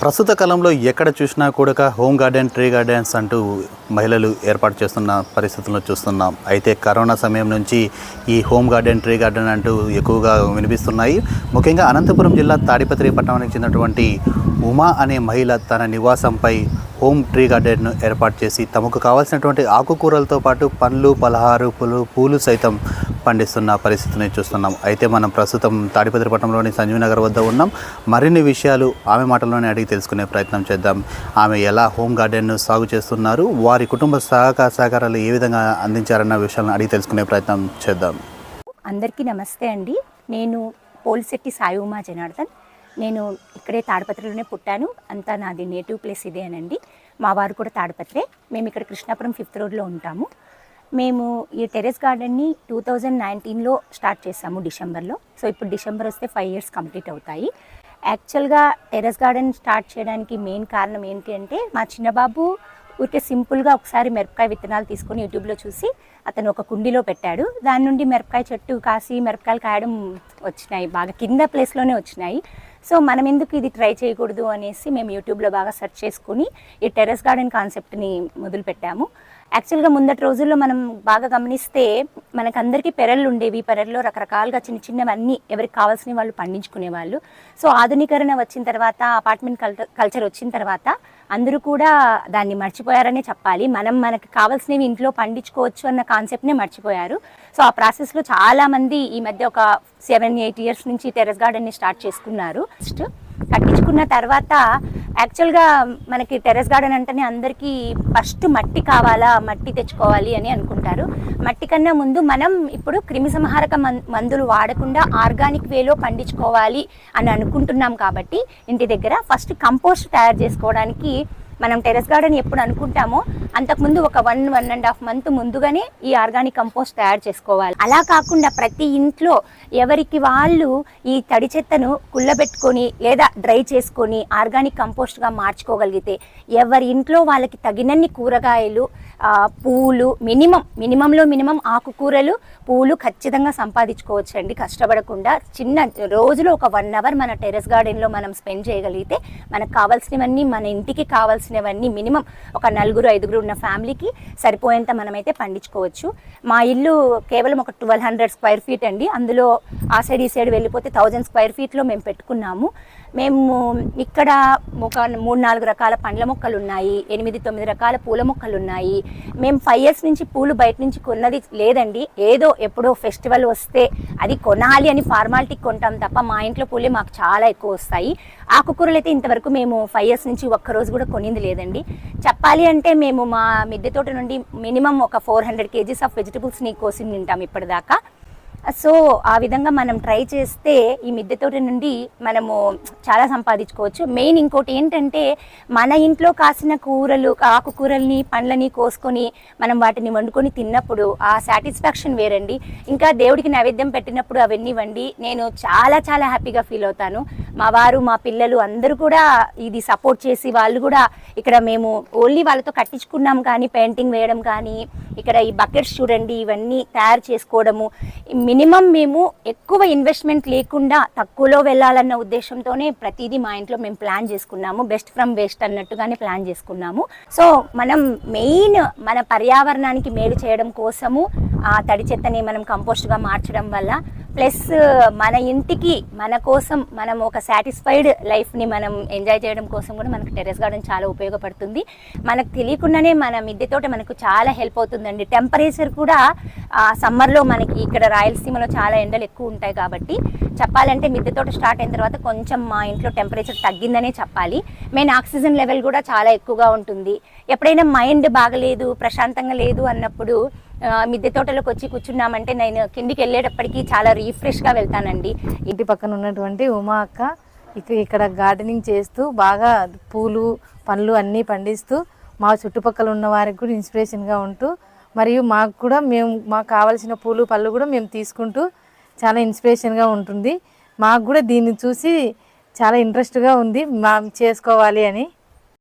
ప్రస్తుత కాలంలో ఎక్కడ చూసినా కూడా హోమ్ గార్డెన్ ట్రీ గార్డెన్స్ అంటూ మహిళలు ఏర్పాటు చేస్తున్న పరిస్థితులను చూస్తున్నాం. అయితే కరోనా సమయం నుంచి ఈ హోమ్ గార్డెన్ ట్రీ గార్డెన్ అంటూ ఎక్కువగా వినిపిస్తున్నాయి. ముఖ్యంగా అనంతపురం జిల్లా తాడిపత్రి పట్టణానికి చెందినటువంటి ఉమా అనే మహిళ తన నివాసంపై హోమ్ ట్రీ గార్డెన్ను ఏర్పాటు చేసి తమకు కావాల్సినటువంటి ఆకుకూరలతో పాటు పండ్లు పలహారు పూలు పూలు సైతం పండిస్తున్న పరిస్థితిని చూస్తున్నాం. అయితే మనం ప్రస్తుతం తాడిపత్రి పట్టణంలోని సంజీవ్ నగర్ వద్ద ఉన్నాం. మరిన్ని విషయాలు ఆమె మాటల్లోనే అడిగి తెలుసుకునే ప్రయత్నం చేద్దాం. ఆమె ఎలా హోమ్ గార్డెన్ను సాగు చేస్తున్నారు? వారి కుటుంబ సహకార సహకారాలు ఏ విధంగా అందించారన్న విషయాలను అడిగి తెలుసుకునే ప్రయత్నం చేద్దాం. అందరికీ నమస్తే అండి. నేను పోల్శెట్టి సాయి ఉమా జనార్దన్. నేను ఇక్కడే తాడపత్రిలోనే పుట్టాను. అంతా నాది నేటివ్ ప్లేస్ ఇదేనండి మా వారు కూడా తాడపత్రే. మేము ఇక్కడ కృష్ణాపురం ఫిఫ్త్ రోడ్లో ఉంటాము. మేము ఈ టెరెస్ గార్డెన్ని టూ థౌజండ్ నైన్టీన్లో స్టార్ట్ చేసాము డిసెంబర్లో. సో ఇప్పుడు డిసెంబర్ వస్తే ఫైవ్ ఇయర్స్ కంప్లీట్ అవుతాయి. యాక్చువల్గా టెరెస్ గార్డెన్ స్టార్ట్ చేయడానికి మెయిన్ కారణం ఏంటి అంటే మా చిన్నబాబు ఊరికే సింపుల్గా ఒకసారి మిరపకాయ విత్తనాలు తీసుకొని యూట్యూబ్లో చూసి అతను ఒక కుండీలో పెట్టాడు. దాని నుండి మిరపకాయ చెట్టు కాసి మిరపకాయలు కాయడం వచ్చినాయి. బాగా కింద ప్లేస్లోనే వచ్చినాయి. సో మనం ఎందుకు ఇది ట్రై చేయకూడదు అనేసి మేము యూట్యూబ్లో బాగా సెర్చ్ చేసుకుని ఈ టెర్రస్ గార్డెన్ కాన్సెప్ట్ని మొదలుపెట్టాము. యాక్చువల్గా ముందటి రోజుల్లో మనం బాగా గమనిస్తే మనకందరికీ పెరళ్ళు ఉండేవి. పెరల్లో రకరకాలుగా చిన్న చిన్నవన్నీ ఎవరికి కావాల్సిన వాళ్ళు పండించుకునేవాళ్ళు. సో ఆధునీకరణ వచ్చిన తర్వాత అపార్ట్మెంట్ కల్చర్ కల్చర్ వచ్చిన తర్వాత అందరూ కూడా దాన్ని మర్చిపోయారనే చెప్పాలి. మనం మనకు కావాల్సినవి ఇంట్లో పండించుకోవచ్చు అన్న కాన్సెప్ట్నే మర్చిపోయారు. సో ఆ ప్రాసెస్లో చాలామంది ఈ మధ్య ఒక సెవెన్ ఎయిట్ ఇయర్స్ నుంచి టెరెస్ గార్డెన్ని స్టార్ట్ చేసుకున్నారు. ఫస్ట్ కట్టించుకున్న తర్వాత యాక్చువల్గా మనకి టెరెస్ గార్డెన్ అంటేనే అందరికీ ఫస్ట్ మట్టి కావాలా మట్టి తెచ్చుకోవాలి అని అనుకుంటారు. మట్టి కన్నా ముందు మనం ఇప్పుడు క్రిమి సంహారక మందులు వాడకుండా ఆర్గానిక్ వేలో పండించుకోవాలి అని అనుకుంటున్నాం కాబట్టి ఇంటి దగ్గర ఫస్ట్ కంపోస్ట్ తయారు చేసుకోవడానికి మనం టెరెస్ గార్డెన్ ఎప్పుడు అనుకుంటామో అంతకుముందు ఒక one one and half month ముందుగానే ఈ ఆర్గానిక్ కంపోస్ట్ తయారు చేసుకోవాలి. అలా కాకుండా ప్రతి ఇంట్లో ఎవరికి వాళ్ళు ఈ తడి చెత్తను కుళ్ళబెట్టుకొని లేదా డ్రై చేసుకొని ఆర్గానిక్ కంపోస్ట్గా మార్చుకోగలిగితే ఎవరి ఇంట్లో వాళ్ళకి తగినన్ని కూరగాయలు పూలు మినిమం మినిమంలో మినిమం ఆకుకూరలు పూలు ఖచ్చితంగా సంపాదించుకోవచ్చు అండి కష్టపడకుండా చిన్న రోజులో ఒక వన్ అవర్ మన టెరెస్ గార్డెన్లో మనం స్పెండ్ చేయగలిగితే మనకు కావాల్సినవన్నీ మన ఇంటికి కావాల్సిన కావాల్సినవన్నీ మినిమం ఒక నలుగురు ఐదుగురు ఉన్న ఫ్యామిలీకి సరిపోయేంత మనమైతే పండించుకోవచ్చు. మా ఇల్లు కేవలం ఒక ట్వెల్వ్ హండ్రెడ్ స్క్వేర్ ఫీట్ అండి. అందులో ఆ సైడ్ ఈ సైడ్ వెళ్ళిపోతే థౌజండ్ స్క్వేర్ ఫీట్లో మేము పెట్టుకున్నాము. మేము ఇక్కడ ఒక మూడు నాలుగు రకాల పండ్ల మొక్కలు ఉన్నాయి ఎనిమిది తొమ్మిది రకాల పూల మొక్కలు ఉన్నాయి. మేము ఫైవ్ ఇయర్స్ నుంచి పూలు బయట నుంచి కొన్నది లేదండి. ఏదో ఎప్పుడో ఫెస్టివల్ వస్తే అది కొనాలి అని ఫార్మాలిటీకి కొంటాం తప్ప మా ఇంట్లో పూలే మాకు చాలా ఎక్కువ వస్తాయి. ఆకుకూరలు అయితే ఇంతవరకు మేము ఫైవ్ ఇయర్స్ నుంచి ఒక్క రోజు కూడా కొనింది లేదండి. చెప్పాలి అంటే మేము మా మిద్దె తోట నుండి మినిమం ఒక ఫోర్ హండ్రెడ్ కేజీస్ ఆఫ్ వెజిటబుల్స్ని కోసి తింటాం ఇప్పటిదాకా. సో ఆ విధంగా మనం ట్రై చేస్తే ఈ మిద్దె తోట నుండి మనము చాలా సంపాదించుకోవచ్చు. మెయిన్ ఇంకోటి ఏంటంటే మన ఇంట్లో కాసిన కూరలు ఆకుకూరల్ని పండ్లని కోసుకొని మనం వాటిని వండుకొని తిన్నప్పుడు ఆ సాటిస్ఫాక్షన్ వేరండి. ఇంకా దేవుడికి నైవేద్యం పెట్టినప్పుడు అవన్నీ వండి నేను చాలా చాలా హ్యాపీగా ఫీల్ అవుతాను. మా వారు మా పిల్లలు అందరూ కూడా ఇది సపోర్ట్ చేసి వాళ్ళు కూడా ఇక్కడ మేము ఓన్లీ వాళ్ళతో కట్టించుకున్నాం కానీ పెయింటింగ్ వేయడం కానీ ఇక్కడ ఈ బకెట్స్ చూడండి ఇవన్నీ తయారు చేసుకోవడము. మినిమం మేము ఎక్కువ ఇన్వెస్ట్మెంట్ లేకుండా తక్కువలో వెళ్ళాలన్న ఉద్దేశంతోనే ప్రతిదీ మా ఇంట్లో మేము ప్లాన్ చేసుకున్నాము. బెస్ట్ ఫ్రమ్ వేస్ట్ అన్నట్టుగానే ప్లాన్ చేసుకున్నాము. సో మనం మెయిన్ మన పర్యావరణానికి మేలు చేయడం కోసము ఆ తడి చెత్తని మనం కంపోస్ట్గా మార్చడం వల్ల ప్లస్ మన ఇంటికి మన కోసం మనం ఒక సాటిస్ఫైడ్ లైఫ్ని మనం ఎంజాయ్ చేయడం కోసం కూడా మనకు టెరెస్ గార్డెన్ చాలా ఉపయోగపడుతుంది. మనకు తెలియకుండానే మన మిద్దె తోట మనకు చాలా హెల్ప్ అవుతుందండి. టెంపరేచర్ కూడా సమ్మర్లో మనకి ఇక్కడ రాయలసీమలో చాలా ఎండలు ఎక్కువ ఉంటాయి కాబట్టి చెప్పాలంటే మిద్దె తోట స్టార్ట్ అయిన తర్వాత కొంచెం మా ఇంట్లో టెంపరేచర్ తగ్గిందనే చెప్పాలి. మెయిన్ ఆక్సిజన్ లెవెల్ కూడా చాలా ఎక్కువగా ఉంటుంది. ఎప్పుడైనా మైండ్ బాగలేదు ప్రశాంతంగా లేదు అన్నప్పుడు మిద్దె తోటలోకి వచ్చి కూర్చున్నామంటే నేను కిందికి వెళ్ళేటప్పటికి చాలా రీఫ్రెష్గా వెళ్తానండి. ఇంటి పక్కన ఉన్నటువంటి ఉమా అక్క ఇక ఇక్కడ గార్డెనింగ్ చేస్తూ బాగా పూలు పండ్లు అన్నీ పండిస్తూ మా చుట్టుపక్కల ఉన్న వారికి కూడా ఇన్స్పిరేషన్గా ఉంటూ మరియు మాకు కూడా మేము మాకు కావాల్సిన పూలు పళ్ళు కూడా మేము తీసుకుంటూ చాలా ఇన్స్పిరేషన్గా ఉంటుంది. మాకు కూడా దీన్ని చూసి చాలా ఇంట్రెస్ట్గా ఉంది. మా చేసుకోవాలి అని.